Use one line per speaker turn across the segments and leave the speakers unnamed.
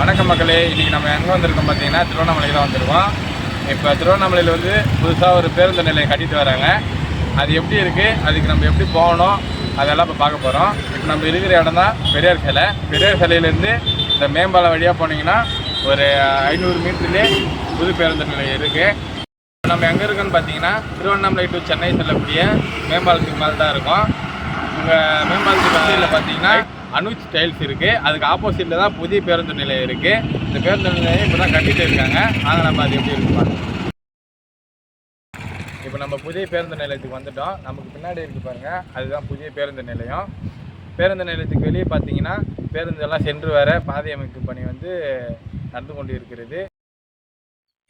வணக்கம் மக்களே. இன்றைக்கி நம்ம எங்கே வந்திருக்கோம் பார்த்தீங்கன்னா திருவண்ணாமலை தான் வந்திருக்கோம். இப்போ திருவண்ணாமலையில் வந்து புதுசாக ஒரு பேருந்து நிலையம் கட்டிட்டு வராங்க. அது எப்படி இருக்குது அதுக்கு நம்ம எப்படி போகணும்? அதெல்லாம் இப்போ பார்க்க போகிறோம் இப்போ நம்ம இருக்கிற இடம் தான் பெரியார் சிலை. பெரியார் சிலையிலேருந்து இந்த மேம்பாலம் வழியாக போனீங்கன்னா ஒரு ஐநூறு மீட்டர்லேயே புது பேருந்து நிலையம் இருக்குது நம்ம எங்கே இருக்கோன்னு பார்த்தீங்கன்னா திருவண்ணாமலை டு சென்னை செல்லக்கூடிய மேம்பாலத்துக்கு மேலே தான் இருக்கும். உங்கள் மேம்பாலத்துக்கு பக்கத்தில் பார்த்தீங்கன்னா அனுஜ் ஸ்டைல்ஸ் இருக்குது அதுக்கு ஆப்போசிட்டில் தான் புதிய பேருந்து நிலையம் இருக்குது இந்த பேருந்து நிலையம் இப்போ தான் கட்டிகிட்டு இருக்காங்க. அதை நம்ம அது எப்படி இருக்கு இப்போ நம்ம புதிய பேருந்து நிலையத்துக்கு வந்துட்டோம். நமக்கு பின்னாடி இருக்குது பாருங்கள் அதுதான் புதிய பேருந்து நிலையம். பேருந்து நிலையத்துக்கு வெளியே பார்த்தீங்கன்னா பேருந்து எல்லாம் சென்று வர பாதை அமைக்கும் பணி வந்து நடந்து கொண்டு இருக்கிறது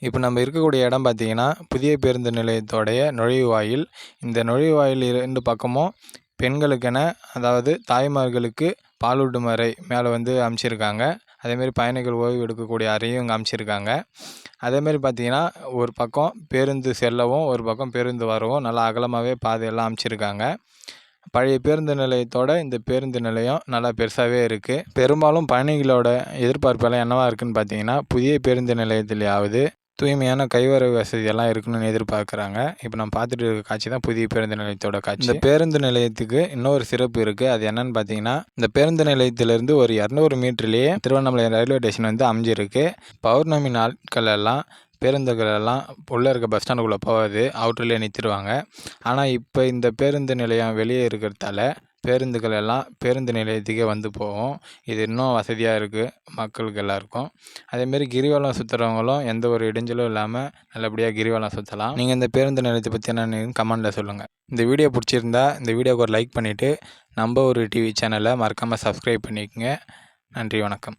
இப்போ நம்ம இருக்கக்கூடிய இடம் பார்த்தீங்கன்னா புதிய பேருந்து நிலையத்தோடைய நுழைவாயில் இந்த நுழைவாயில் இரண்டு பக்கமும் பெண்களுக்கென அதாவது தாய்மார்களுக்கு பாலூட்டும் அறை மேலே வந்து அமைச்சிருக்காங்க. அதேமாரி பயணிகள் ஓய்வு எடுக்கக்கூடிய அறையும் இங்கே அமைச்சிருக்காங்க. அதேமாரி பார்த்தீங்கன்னா ஒரு பக்கம் பேருந்து செல்லவும் ஒரு பக்கம் பேருந்து வரவும் நல்லா அகலமாகவே பாதையெல்லாம் அமைச்சிருக்காங்க. பழைய பேருந்து நிலையத்தோட இந்த பேருந்து நிலையம் நல்லா பெருசாகவே இருக்குது பெரும்பாலும் பயணிகளோட எதிர்பார்ப்பெல்லாம் என்னவாக இருக்குன்னு பார்த்தீங்கன்னா புதிய பேருந்து நிலையத்திலேயாவது தூய்மையான கைவரவு வசதியெல்லாம் இருக்கணும்னு எதிர்பார்க்குறாங்க. இப்போ நம்ம பார்த்துட்டு இருக்க காட்சி தான் புதிய பேருந்து நிலையத்தோட காட்சி. இந்த பேருந்து நிலையத்துக்கு இன்னொரு சிறப்பு இருக்குது அது என்னன்னு பார்த்தீங்கன்னா இந்த பேருந்து நிலையத்திலேருந்து ஒரு இரநூறு மீட்டர்லேயே திருவண்ணாமலை ரயில்வே ஸ்டேஷன் வந்து அமைஞ்சிருக்கு. பௌர்ணமி நாட்கள் எல்லாம் பேருந்துகள் எல்லாம் உள்ளே இருக்க பஸ் ஸ்டாண்டுக்குள்ளே போகாது. அவுட்டர்லேயே நிறுத்திடுவாங்க. ஆனால் இப்போ இந்த பேருந்து நிலையம் வெளியே இருக்கிறதால பேருந்துகள் எல்லாம் பேருந்து நிலையத்துக்கே வந்து போகும். இது இன்னும் வசதியாக இருக்குது மக்களுக்கு எல்லாருக்கும். அதேமாரி கிரிவலம் சுற்றுறவங்களும் எந்த ஒரு இடைஞ்சலும் இல்லாமல் நல்லபடியாக கிரிவலம் சுற்றலாம் நீங்கள் இந்த பேருந்து நிலையத்தை பற்றி என்னன்னு கமெண்டில் சொல்லுங்கள் இந்த வீடியோ பிடிச்சிருந்தா இந்த வீடியோக்கு ஒரு லைக் பண்ணிவிட்டு நம்ம ஒரு டிவி சேனலை மறக்காமல் சப்ஸ்கிரைப் பண்ணிக்கோங்க. நன்றி வணக்கம்.